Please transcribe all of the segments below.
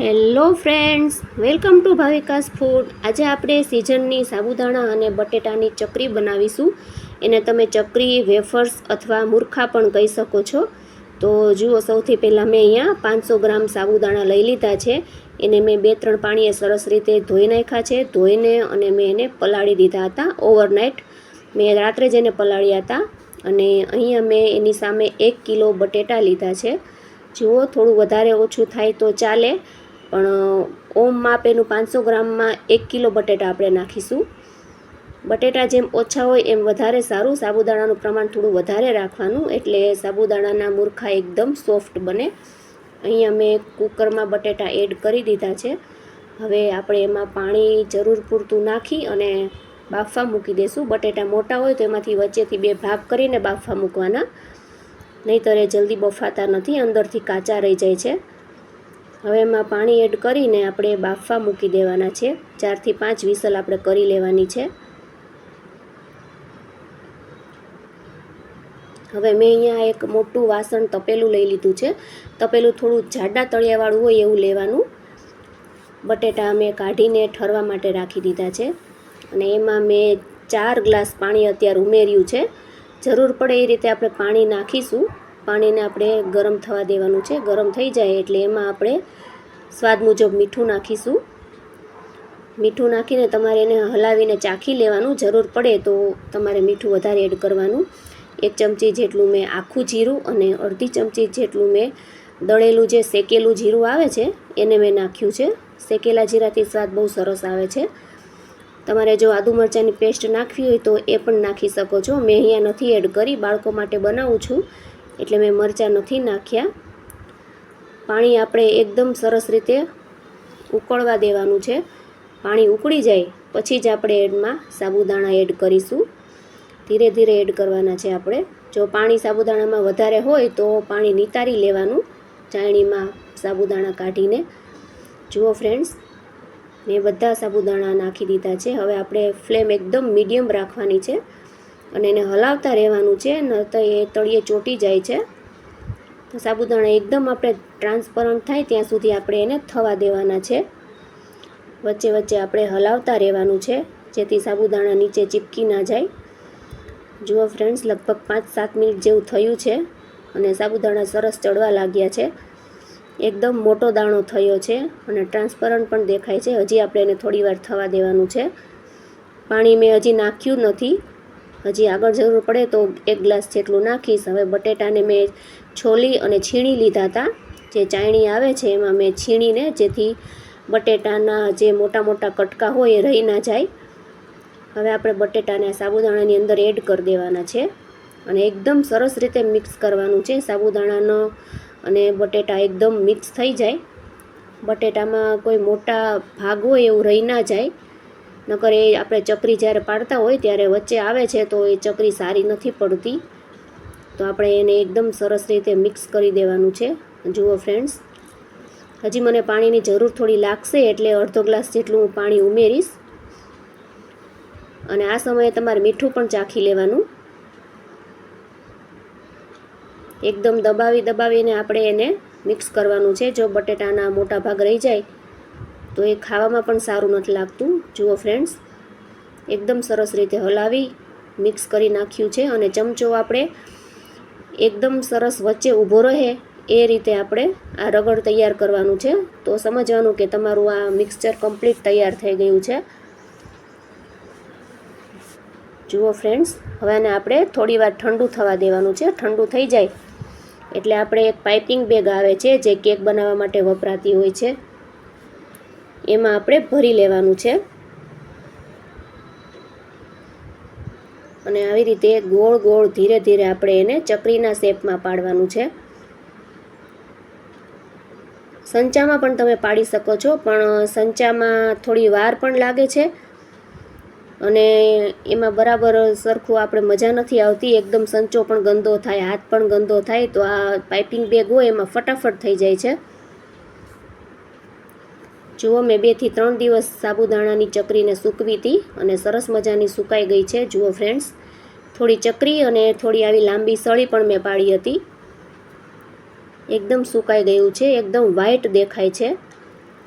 Hello friends welcome to Bhavika's food આજે આપણે સિઝનની સાબુદાણા અને બટેટાની ચકરી બનાવીશું. એને તમે ચકરી વેફર્સ અથવા મૂર્ખા પણ કહી શકો છો. તો જુઓ, સૌથી પહેલાં મેં અહીંયા પાંચસો ગ્રામ સાબુદાણા લઈ લીધા છે. એને મેં બે ત્રણ પાણીએ સરસ રીતે ધોઈ નાખ્યા છે. ધોઈને અને મેં એને પલાળી દીધા હતા ઓવરનાઇટ મેં રાત્રે જ એને પલાળ્યા હતા અને અહીંયા મેં એની સામે એક કિલો બટેટા લીધા છે. જુઓ, થોડું વધારે ઓછું થાય તો ચાલે. પણ ઓમ માપ એનું પાંચસો ગ્રામમાં એક કિલો બટેટા આપણે નાખીશું. બટેટા જેમ ઓછા હોય એમ વધારે સારું. સાબુદાણાનું પ્રમાણ થોડું વધારે રાખવાનું. એટલે સાબુદાણાના મૂર્ખા એકદમ સોફ્ટ બને. અહીંયા મેં કુકરમાં બટેટા એડ કરી દીધા છે. હવે આપણે એમાં પાણી જરૂર પૂરતું નાખી અને બાફવા મૂકી દઈશું બટેટા મોટા હોય તો એમાંથી વચ્ચેથી બે ભાગ કરીને બાફવા મૂકવાના. નહીંતર એ જલ્દી બફાતા નથી. અંદરથી કાચા રહી જાય છે. હવે એમાં પાણી એડ કરીને આપણે બાફવા મૂકી દેવાના છે. ચારથી પાંચ વિસલ આપણે કરી લેવાની છે. હવે મેં અહીંયા એક મોટું વાસણ તપેલું લઈ લીધું છે. તપેલું થોડું જાડા તળિયાવાળું હોય એવું લેવાનું. બટેટા મેં કાઢીને ઠરવા માટે રાખી દીધા છે. અને એમાં મેં ચાર ગ્લાસ પાણી અત્યારે ઉમેર્યું છે. જરૂર પડે એ રીતે આપણે પાણી નાખીશું. પાણીને આપણે ગરમ થવા દેવાનું છે. ગરમ થઈ જાય એટલે એમાં આપણે સ્વાદ મુજબ મીઠું નાખીશું. મીઠું નાખીને તમારે એને હલાવીને ચાખી લેવાનું. જરૂર પડે તો તમારે મીઠું વધારે એડ કરવાનું. એક ચમચી જેટલું મેં આખું જીરું અને અડધી ચમચી જેટલું મેં દળેલું જે શેકેલું જીરું આવે છે, એને મેં નાખ્યું છે. શેકેલા જીરાથી સ્વાદ બહુ સરસ આવે છે. તમારે જો આદુ મરચાંની પેસ્ટ નાખવી હોય તો એ પણ નાખી શકો છો. મેં અહીંયા નથી એડ કરી. બાળકો માટે બનાવું છું. એટલે મેં મરચાં નથી નાખ્યા. પાણી આપણે એકદમ સરસ રીતે ઉકળવા દેવાનું છે. પાણી ઉકળી જાય પછી જ આપણે એડમાં સાબુદાણા એડ કરીશું. ધીરે ધીરે એડ કરવાના છે આપણે. જો પાણી સાબુદાણામાં વધારે હોય તો પાણી નિતારી લેવાનું. ચાયણીમાં સાબુદાણા કાઢીને. જુઓ ફ્રેન્ડ્સ મેં બધા સાબુદાણા નાખી દીધા છે. હવે આપણે ફ્લેમ એકદમ મીડિયમ રાખવાની છે. અને એને હલાવતા રહેવાનું છે ન તો એ તળિયે ચોટી જાય છે. તો સાબુદાણા એકદમ આપણે ટ્રાન્સપરન્ટ થાય ત્યાં સુધી આપણે એને થવા દેવાના છે. વચ્ચે વચ્ચે આપણે હલાવતા રહેવાનું છે, જેથી સાબુદાણા નીચે ચીપકી ના જાય. જુઓ ફ્રેન્ડ્સ લગભગ પાંચ સાત મિનિટ જેવું થયું છે અને સાબુદાણા સરસ ચડવા લાગ્યા છે. એકદમ મોટો દાણો થયો છે અને ટ્રાન્સપરન્ટ પણ દેખાય છે. હજી આપણે એને થોડી વાર થવા દેવાનું છે. પાણી મેં હજી નાખ્યું નથી. હજી આગળ જરૂર પડે તો એક ગ્લાસ જેટલું નાખીશ. હવે બટેટાને મેં છોલી અને છીણી લીધા હતા. જે ચાયણી આવે છે એમાં મેં છીણીને જેથી બટેટાના જે મોટા મોટા કટકા હોય એ રહી ના જાય. હવે આપણે બટેટાને સાબુદાણાની અંદર એડ કરી દેવાના છે અને એકદમ સરસ રીતે મિક્સ કરવાનું છે સાબુદાણાનો અને બટેટા એકદમ મિક્સ થઈ જાય. બટેટામાં કોઈ મોટા ભાગ હોય એવું રહી ના જાય. નકર એ આપણે ચકરી જ્યારે પાડતા હોય ત્યારે વચ્ચે આવે છે તો એ ચકરી સારી નથી પડતી. તો આપણે એને એકદમ સરસ રીતે મિક્સ કરી દેવાનું છે. જુઓ ફ્રેન્ડ્સ હજી મને પાણીની જરૂર થોડી લાગશે એટલે અડધો ગ્લાસ જેટલું હું પાણી ઉમેરીશ. અને આ સમયે તમારે મીઠું પણ ચાખી લેવાનું. એકદમ દબાવી દબાવીને આપણે એને મિક્સ કરવાનું છે. જો બટેટાના મોટા ભાગ રહી જાય તો એ ખાવામાં પણ સારું નથી લાગતું. જુઓ ફ્રેન્ડ્સ એકદમ સરસ રીતે હલાવી મિક્સ કરી નાખ્યું છે અને ચમચો આપણે એકદમ સરસ વચ્ચે ઊભો રહે એ રીતે આપણે આ રગડ તૈયાર કરવાનું છે. તો સમજવાનું કે તમારું આ મિક્સચર કમ્પ્લીટ તૈયાર થઈ ગયું છે. જુઓ ફ્રેન્ડ્સ હવે આને આપણે થોડી વાર ઠંડુ થવા દેવાનું છે. ઠંડુ થઈ જાય એટલે આપણે એક પાઇપિંગ બેગ આવે છે જે કેક બનાવવા માટે વપરાતી હોય છે. એમાં આપણે ભરી લેવાનું છે. અને આવી રીતે ગોળ ગોળ ધીરે ધીરે આપણે એને ચકરીના શેપમાં પાડવાનું છે. સંચામાં પણ તમે પાડી શકો છો, પણ સંચામાં થોડી વાર પણ લાગે છે. અને એમાં બરાબર સરખું આપણે મજા નથી આવતી, એકદમ સંચો પણ ગંદો થાય, હાથ પણ ગંદો થાય, તો આ પાઇપિંગ બેગ હોય એમાં ફટાફટ થઈ જાય છે. જુઓ, મેં બેથી ત્રણ દિવસ સાબુદાણાની ચકરીને સૂકવી હતી અને સરસ મજાની સુકાઈ ગઈ છે. જુઓ ફ્રેન્ડ્સ થોડી ચકરી અને થોડી આવી લાંબી સળી પણ મેં પાડી હતી. એકદમ સુકાઈ ગયું છે, એકદમ વ્હાઈટ દેખાય છે.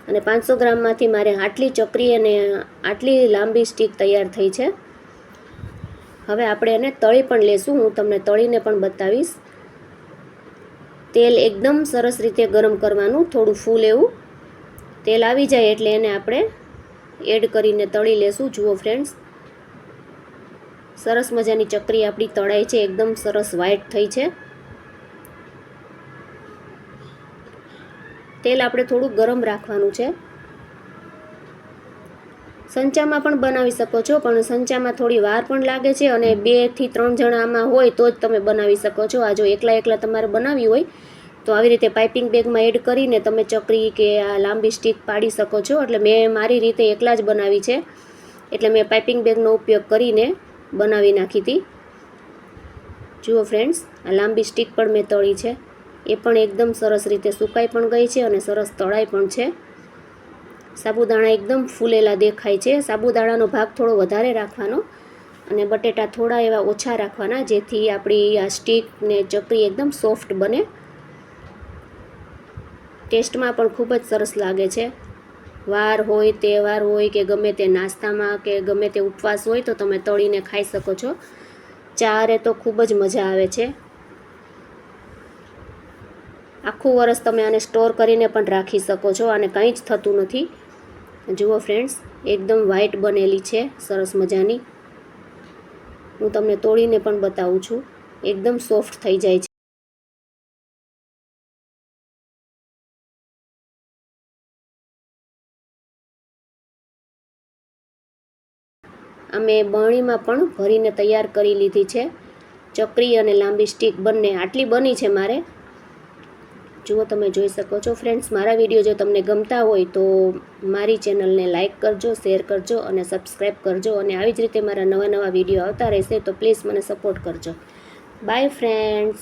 અને પાંચસો ગ્રામમાંથી મારે આટલી ચકરી અને આટલી લાંબી સ્ટીક તૈયાર થઈ છે. હવે આપણે એને તળી પણ લેશું, હું તમને તળીને પણ બતાવીશ. તેલ એકદમ સરસ રીતે ગરમ કરવાનું, થોડું ફૂલ એવું. તેલ આવી જાય એટલે એને આપણે એડ કરીને તળી લેશું. જુઓ ફ્રેન્ડ્સ સરસ મજાની ચકરી આપણી તળાઈ છે. એકદમ સરસ વ્હાઈટ થઈ છે. તેલ આપણે થોડું ગરમ રાખવાનું છે. સંચામાં પણ બનાવી શકો છો, પણ સંચામાં થોડી વાર પણ લાગે છે અને બેથી ત્રણ જણા આમાં હોય તો જ તમે બનાવી શકો છો. આ જો એકલા એકલા તમારે બનાવી હોય તો આવી રીતે પાઇપિંગ બેગમાં એડ કરીને તમે ચકરી કે આ લાંબી સ્ટીક પાડી શકો છો. એટલે મેં મારી રીતે એકલા જ બનાવી છે. એટલે મેં પાઇપિંગ બેગનો ઉપયોગ કરીને બનાવી નાખી હતી. જુઓ ફ્રેન્ડ્સ આ લાંબી સ્ટીક પણ મેં તળી છે. એ પણ એકદમ સરસ રીતે સુકાઈ પણ ગઈ છે અને સરસ તળાઈ પણ છે. સાબુદાણા એકદમ ફૂલેલા દેખાય છે. સાબુદાણાનો ભાગ થોડો વધારે રાખવાનો અને બટેટા થોડા એવા ઓછા રાખવાના, જેથી આપણી આ સ્ટીક ને ચકરી એકદમ સોફ્ટ બને. ટેસ્ટમાં પણ ખૂબ જ સરસ લાગે છે. વાર હોય તહેવાર હોય કે ગમે તે નાસ્તામાં કે ગમે તે ઉપવાસ હોય તો તમે તળીને ખાઈ શકો છો. ચારે તો ખૂબ જ મજા આવે છે. આખું વરસ તમે આને સ્ટોર કરીને પણ રાખી શકો છો અને કંઈ જ થતું નથી. જુઓ ફ્રેન્ડ્સ, એકદમ વ્હાઈટ બનેલી છે, સરસ મજાની. હું તમને તોડીને પણ બતાવું છું. એકદમ સોફ્ટ થઈ જાય છે. અમે બરણીમાં પણ ભરીને તૈયાર કરી લીધી છે. ચકરી અને લાંબી સ્ટીક બંને આટલી બની છે મારે. જુઓ તમે જોઈ શકો છો ફ્રેન્ડ્સ મારા વીડિયો જો તમને ગમતા હોય તો મારી ચેનલને લાઇક કરજો શેર કરજો અને સબસ્ક્રાઈબ કરજો અને આવી જ રીતે મારા નવા નવા વીડિયો આવતા રહેશે તો પ્લીઝ મને સપોર્ટ કરજો. By friends